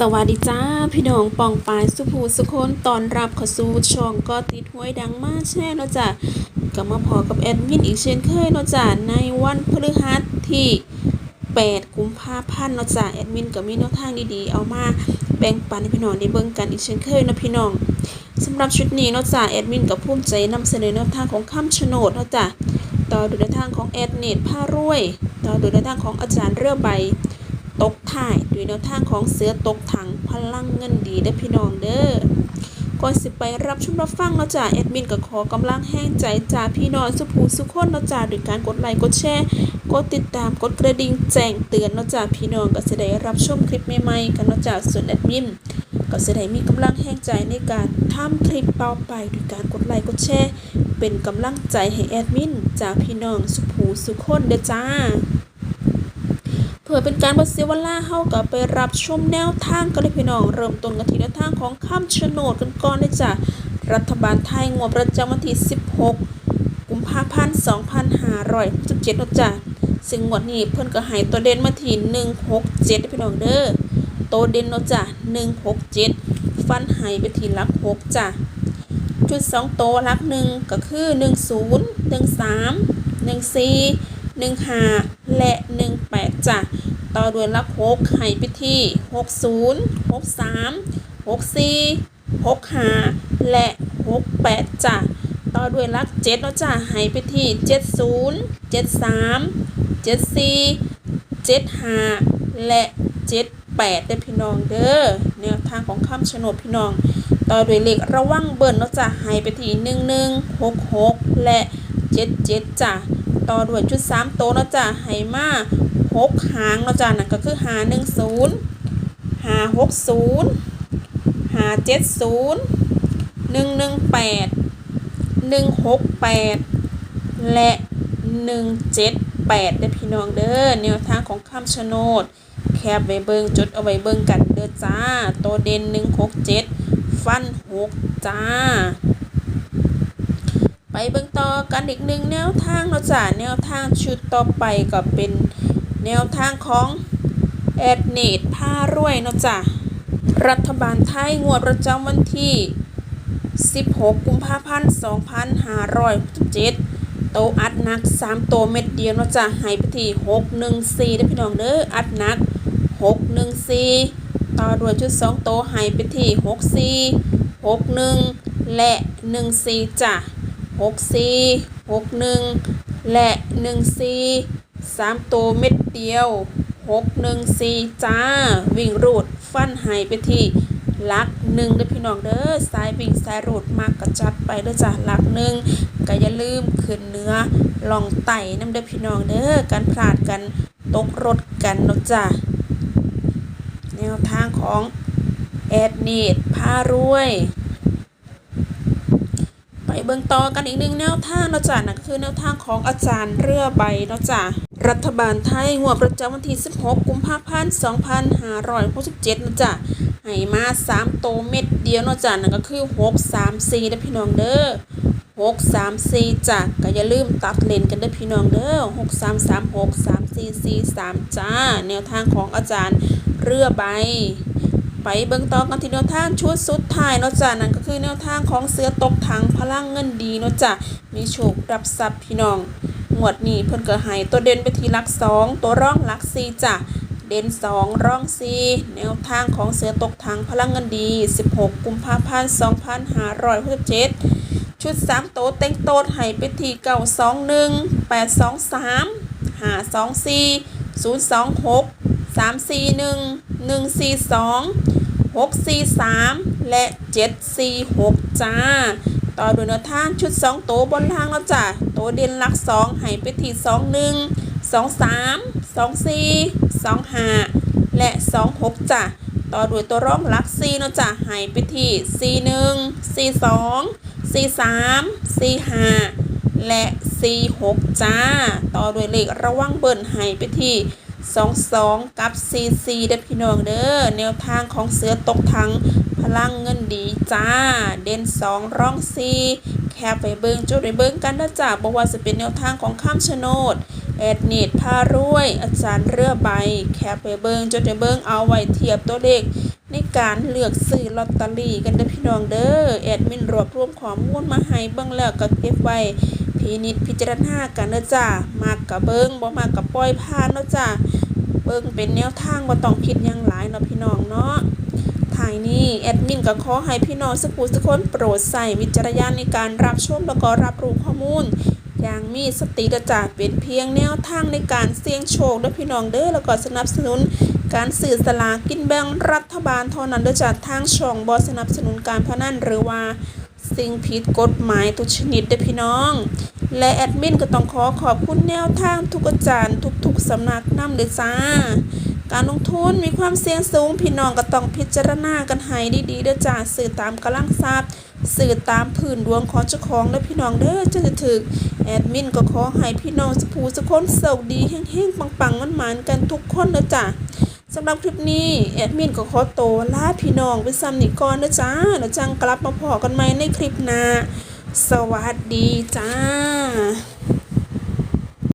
สวัสดีจ้า พี่น้องปองปายสุภูสุคนตอนรับข้าสู่ช่องก็ติดห้วยดังมากแช่เนาะจ้ะก็มาพอกับแอดมินอีกเช่นเคยเนาะจ้ะในวันพฤหัสที่ 8 กุมภาพันธ์เนาะจ้ะแอดมินก็มีแนวทางดีๆ เอามาแบ่งปันให้พี่น้องได้เบิ่งกันอีกเช่นเคยนะพี่น้องสำหรับชุดนี้เนาะจ้ะแอดมินก็ภูมิใจนำเสนอแนวทางของคำชะโนดเนาะจ้ะต่อโดยแนวทางของแอดเนตผ้ารวย ต่อโดยแนวทางของอาจารย์เรือใบตกถ่าย ยแนวทางของเสือตกถังพลังเงินดีเด้อพี่น้องเด้อก่อนสิไปรับชมรับฟังเนาะจ้าแอดมินก็ขอกำลังแห้งใจจ้าพี่น้องสุภูสุขคนเนาะจ้าด้วยการกดไลค์กดแชร์กดติดตามกดกระดิ่งแจ้งเตือนเนาะจ้าพี่น้องก็จะได้รับชมคลิปใหม่ๆกันเนาะจ้าส่วนแอดมินก็จะได้มีกำลังแห้งใจในการทำคลิปต่อไปด้วยการกดไลค์กดแชร์เป็นกำลังใจให้แอดมินจากพี่น้องสุภูสุขคนเด้อจ้า เพื่อเป็นการบ่เสียเวลาเฮาก็ไปรับชมแนวทางกันเลยพี่น้อง เริ่มต้นกันที่แนวทางของคำชะโนดกันก่อนเลยจ้ะรัฐบาลไทยงวดประจำวันที่ 16 กุมภาพันธ์2567นะจ้ะซึ่งงวดนี้เพิ่นก็ให้ตัวเด่นมาที่167เด้พี่น้องเด้อตัวเด่นเนาะจ้ะ167 ฟันให้ไปที่หลัก6จ้ะชุด2โตวหลักหนึ่งก็คือ 10 13 14 15 และ 18จ้ะต่อด้วยลัก6ให้ไปที่ 60 63 64 65 และ 68จ้ะต่อด้วยลัก7เนาะจ้ะให้ไปที่ 70 73 74 75 และ 78ได้อพี่น้องเด้อแนวทางของคำชะโนดพี่น้อง ต่อด้วยเลขระวังเบิ่นเนาะจ้ะให้ไปที่ 11 66 และ 77จ้ะ ต่อด้วยชุด3โตเนาะจ้ะให้มา6หางเนาะจ้ะนั่นก็คือหา10 560 570 118 168และ178ได้อพี่น้องเด้อแนวทางของคำชะโนด แคบไว้เบิงจดเอาไว้เบิงกันเด้อจ้าตัวเด่น167ฟัน6จ้า ไปเบิ่งต่อกันอีกหนึ่งแนวทางเนาะจ้ะแนวทางชุดต่อไปก็เป็นแนวทางของแอดเนตผ้ารวยเนาะจ้ะรัฐบาลไทยงวดประจำวันที่ 16 กุมภาพันธ์ 2567 โตอัดหนัก 3 โตเม็ดเดียวเนาะจ้ะให้ไปที่ 614ได้พี่น้องเด้ออัดหนัก 614 ต่อด้วยชุด 2 โตให้ไปที่ 64 61 และ 14จ้ะ 64 61 และ 14 3 ตัวเม็ดเดียว 614 จ้า วิ่งรูดฟันหายไปที่ลักหนึ่งเด้อพี่น้องเด้อสายวิ่งสายรูดมากกระจัดไปเด้อจ้ะหลักหนึ่งก็อย่าลืมขึ้นเนื้อลองไต่น้ำเด้อพี่น้องเด้อการพลาดกันตกรถกันเนาะจ้ะแนวทางของแอดนีดพารวย ไปเบิ่งต่อกันอีกหนึ่งแนวทางเนาะจ้ะนั่นก็คือแนวทางของอาจารย์เรือใบเนาะจ้ะรัฐบาลไทยงวประจำวันที่ 16 กุมภาพันธ์ 2567นะจ้ะให้มา 3 โตวเม็ดเดียวนะจ้ะนั่นก็คือ 6 3 4เด้อพี่น้องเด้อ6 3 4จ้ะก็อย่าลืมตัดเลนกันเด้อพี่น้องเด้อ6 3 3 6 3 4 4 3จ้า แนวทางของอาจารย์เรือใบ ไปเบิ่งต่อกันที่แนวทางชุดสุดท้ายเนาะจ้ะนั่นก็คือแนวทางของเสือตกถังพลังเงินดีเนาะจ้ะมีโชครับทรัพย์พี่น้องหมวดนี้เพิ่นก็ให้ตัวเด่นไปทีหลัก2ตัวร่องหลัก4จ้ะเด่น2ร่อง4แนวทางของเสือตกถังพลังเงินดี 16 กุมภาพันธ์ 2567 ชุด 3 โตเต็งโตดให้ไปที่921 823 524 026 341 142 643 และ 746 จ้า ต่อด้วยแนวทางชุด2โตวบนทางแล้วจ้ะโตวเด่นหลัก 2 ให้ไปที่ 21 23 24 25 และ 26 จ้ะต่อด้วยตัวร่องหลัก 4 เนาะจ้ะให้ไปที่ 41 42 43 45 และ 46 จ้า ต่อด้วยเลขระวังเบิ่นให้ไปที่ 22 กับ 44เด้อพี่น้องเด้อแนวทางของเสือตกถังพลังเงินดีจ้า เด่น 2 ร่อง 4 แคบไปเบิงจุดไปเบิงกันนะจ้าบอกว่าจะเป็นแนวทางของข้ามชนดแอดเนตพารวย อาจารย์เรือใบ แคบไปเบิงจุดไปเบิงเอาไว้เทียบตัวเลขในการเลือกซื้อลอตเตอรี่กันเด้อพี่น้องเด้อแอดมินรวบรวมข้อมูลมาให้เบิ่งแล้วก็เก็บไว้พินิจพิจารณากันเด้อจ้ามากกับเบิงบ่มากกับปล่อยผ่านเนะจ้า เบิ่งเป็นแนวทางบ่ต้องคิดยังหลายเนาะพี่น้องเนาะท้ายนี้แอดมินก็ขอให้พี่น้องสักผู้สักคนโปรดใส่วิจารณญาณในการรับชมแล้วก็รับรู้ข้อมูล อย่างมีสติกระจาดเป็นเพียงแนวทางในการเสี่ยงโชคและพี่น้องเด้อแล้วก็สนับสนุนการสื่อสลากกินแบ่งรัฐบาลเท่านั้นเด้อจากทางช่องบอสนับสนุนการพนันหรือว่า สิ่งผิดกฎหมายทุกชนิดเด้พี่น้อง และแอดมินก็ต้องขอขอบคุณแนวทางทุกอาจารย์ทุกๆสำนักนำเด้อจ้า การลงทุนมีความเสี่ยงสูง พี่น้องก็ต้องพิจารณากันให้ดีๆเด้อจ้าสื่อตามกำลังทรัพย์สื่อตามพื้นดวงของเจ้าของและพี่น้องเด้อจะถึกแอดมินก็ขอให้พี่น้องสผูสกคนโชคดีเฮงๆปังๆมันๆกันทุกคนเด้อจ้า สำหรับคลิปนี้แอดมินก็ขอโตลาพี่น้องไปซ้ำนิก่อนะจ้าแล้วจังกลับมาพอกันใหม่ในคลิปหน้าสวัสดีจ้า